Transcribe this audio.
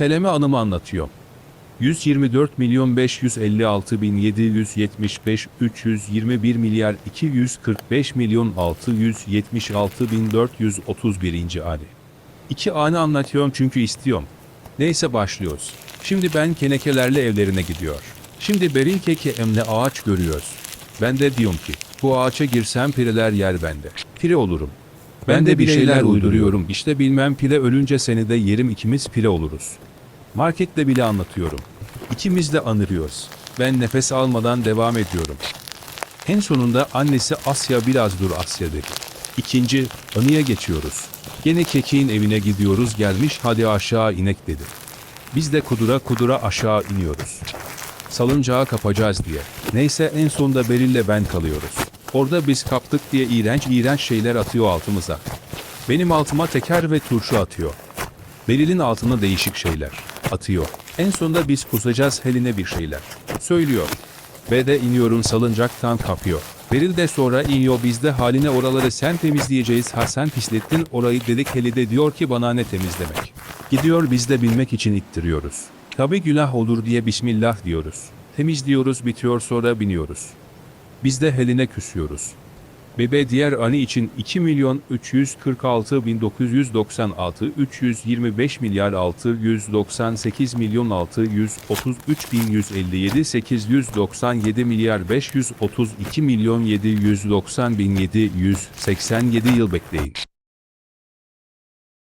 Seleme Hanım'ı anlatıyor. 124 milyon 556 bin 775 321 milyar 245 milyon 676 bin 431. ani. İki anı anlatıyorum çünkü istiyorum. Neyse başlıyoruz. Şimdi ben kenekelerle evlerine gidiyor. Şimdi Beril keke emle ağaç görüyoruz. Ben de diyorum ki bu ağaça girsem pireler yer bende. Pire olurum. Ben, de bir şeyler uyduruyorum. İşte bilmem pire ölünce seni de yerim ikimiz pire oluruz. Markette bile anlatıyorum. İkimiz de anırıyoruz. Ben nefes almadan devam ediyorum. En sonunda annesi Asya biraz dur Asya dedi. İkinci anıya geçiyoruz. Gene kekeğin evine gidiyoruz gelmiş hadi aşağı inek dedi. Biz de kudura kudura aşağı iniyoruz. Salıncağı kapacağız diye. Neyse en sonunda Beril'le ben kalıyoruz. Orada biz kaptık diye iğrenç iğrenç şeyler atıyor altımıza. Benim altıma teker ve turşu atıyor. Beril'in altına değişik şeyler atıyor. En sonunda biz kusacağız Heline bir şeyler. Söylüyor. Ve de iniyorum salıncaktan kapıyor. Beril de sonra iniyor biz de haline oraları sen temizleyeceğiz ha sen pislettin orayı dedik Heli de diyor ki bana ne temizlemek. Gidiyor biz de bilmek için ittiriyoruz. Tabi günah olur diye Bismillah diyoruz. Temizliyoruz bitiyor sonra biniyoruz. Biz de Heline küsüyoruz. Bebe diğer anı için 2 milyon 346 bin 996 325 milyar 698 milyon 633 bin 157 897 milyar 532 milyon 790 bin 787 yıl bekleyin.